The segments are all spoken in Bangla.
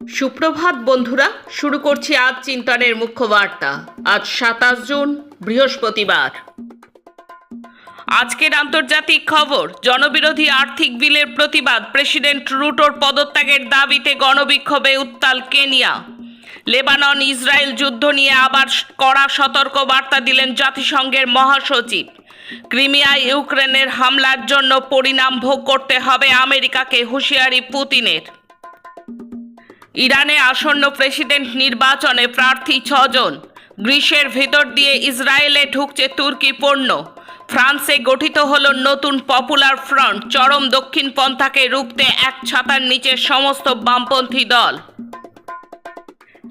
সুপ্রভাত, বন্ধুরা। শুরু করছি আজ চিন্তনের মুখ্য বার্তা আজ সাতাশ জুন, বৃহস্পতিবার। আজকের আন্তর্জাতিক খবর, জনবিরোধী আর্থিক বিলের প্রতিবাদ। প্রেসিডেন্ট রুটোর পদত্যাগের দাবিতে গণবিক্ষোভে উত্তাল কেনিয়া। লেবানন, ইসরায়েল যুদ্ধ নিয়ে আবার কড়া সতর্ক বার্তা দিলেন জাতিসংঘের মহাসচিব। ক্রিমিয়ায় ইউক্রেনের হামলার জন্য পরিণাম ভোগ করতে হবে আমেরিকাকে, হুঁশিয়ারি পুতিনের। ইরানে আসন্ন প্রেসিডেন্ট নির্বাচনে প্রার্থী ছজন। গ্রীষ্মের ভেতর দিয়ে ইসরায়েলে ঢুকছে তুর্কি পণ্য। ফ্রান্সে গঠিত হল নতুন পপুলার ফ্রন্ট। চরম দক্ষিণ পন্থাকে রুখতে এক ছাতার নিচে সমস্ত বামপন্থী দল।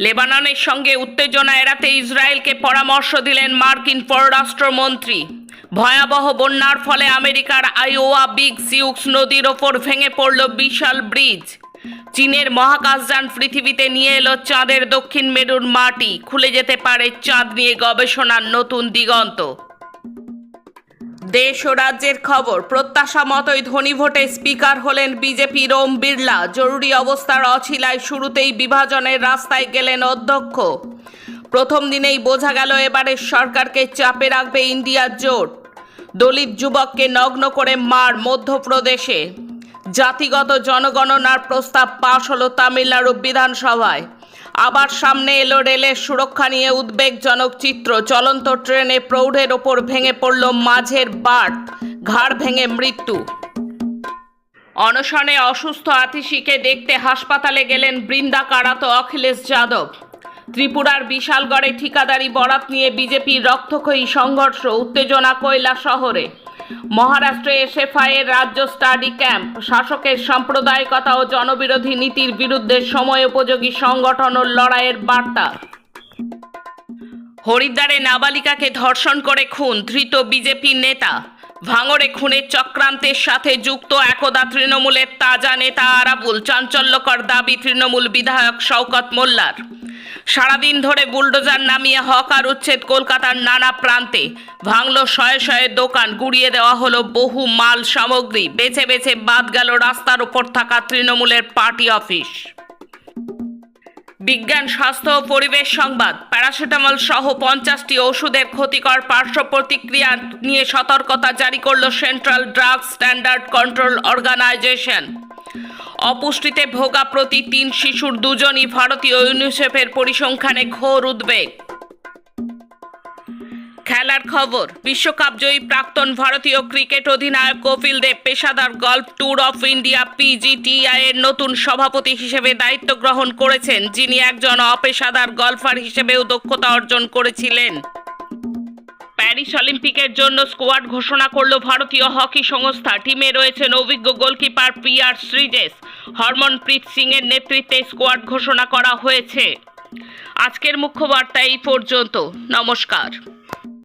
লেবাননের সঙ্গে উত্তেজনা এড়াতে ইসরায়েলকে পরামর্শ দিলেন মার্কিন পররাষ্ট্রমন্ত্রী। ভয়াবহ বন্যার ফলে আমেরিকার আইওয়া বিগ সিউক্স নদীর ওপর ভেঙে পড়ল বিশাল ব্রিজ। চীনের মহাকাশযান পৃথিবীতে নিয়ে এলো চাঁদের দক্ষিণ মেরুর মাটি। খুলে যেতে পারে চাঁদ নিয়ে গবেষণার নতুন দিগন্ত। দেশ ও রাজ্যের খবর, প্রত্যাশা মতোই ধনী ভোটে স্পিকার হলেন বিজেপির ওম বিড়লা। জরুরি অবস্থার অছিলায় শুরুতেই বিভাজনের রাস্তায় গেলেন অধ্যক্ষ। প্রথম দিনেই বোঝা গেল এবারের সরকারকে চাপে রাখবে ইন্ডিয়ার জোট। দলিত যুবককে নগ্ন করে মার মধ্যপ্রদেশে। জাতিগত জনগণনার প্রস্তাব পাশ হলো তামিলনাড়ু বিধানসভায়। আবার সামনে এলো রেলের সুরক্ষা নিয়ে উদ্বেগজনক চিত্র। চলন্ত ট্রেনে প্রৌঢ়ের ওপর ভেঙে পড়ল মাঝের বার্থ ঘাড় ভেঙে মৃত্যু। অনশনে অসুস্থ আতিশিকে দেখতে হাসপাতালে গেলেন বৃন্দা কারাত অখিলেশ যাদব। ত্রিপুরার বিশালগড়ে ঠিকাদারি বরাত নিয়ে বিজেপির রক্তক্ষয়ী সংঘর্ষ, উত্তেজনা কয়লা শহরে। মহারাষ্ট্রে এসএফআইয়ের রাজ্য স্টাডি ক্যাম্প। শাসকের সাম্প্রদায়িকতা ও জনবিরোধী নীতির বিরুদ্ধে সময় উপযোগী সংগঠন ও লড়াইয়ের বার্তা। হরিদ্বারে নাবালিকাকে ধর্ষণ করে খুন ধৃত বিজেপি নেতা। ভাঙড়ে খুনের চক্রান্তের সাথে যুক্ত একদা তৃণমূলের তাজা নেতা আরাবুল, চাঞ্চল্যকর দাবি তৃণমূল বিধায়ক শওকত মোল্লার। সারাদিন ধরে বুলডোজার নামিয়ে হক আর উচ্ছেদ কলকাতার নানা প্রান্তে। ভাঙল শয়ে শয়ে দোকান, গুড়িয়ে দেওয়া হলো বহু মাল সামগ্রী, বেছে বেছে বাদ গেল রাস্তার ওপর থাকা তৃণমূলের পার্টি অফিস। বিজ্ঞান, স্বাস্থ্য ও পরিবেশ সংবাদ, প্যারাসিটামল সহ পঞ্চাশটি ওষুধের ক্ষতিকর পার্শ্ব প্রতিক্রিয়া নিয়ে সতর্কতা জারি করল central drug standard control organisation. অপুষ্টিতে ভোগা প্রতি তিন শিশুর দুজনই ভারতীয় ইউনিসেফের পরিসংখ্যানে ঘোর উদ্বেগ। খেলার খবর, বিশ্বকাপ জয়ী প্রাক্তন ভারতীয় ক্রিকেট অধিনায়ক কপিল দেব পেশাদার golf tour of India PGTI এর নতুন সভাপতি হিসেবে দায়িত্ব গ্রহণ করেছেন, যিনি একজন অপেশাদার গল্ফার হিসেবেও দক্ষতা অর্জন করেছিলেন। প্যারিস অলিম্পিকের জন্য স্কোয়াড ঘোষণা করল ভারতীয় হকি সংস্থা। টিমে রয়েছেন অভিজ্ঞ গোলকিপার পিয়ার শ্রীজেশ হরমনপ্রীত সিংয়ের নেতৃত্বে স্কোয়াড ঘোষণা করা হয়েছে। আজকের মুখ্য বার্তা এই পর্যন্ত। নমস্কার।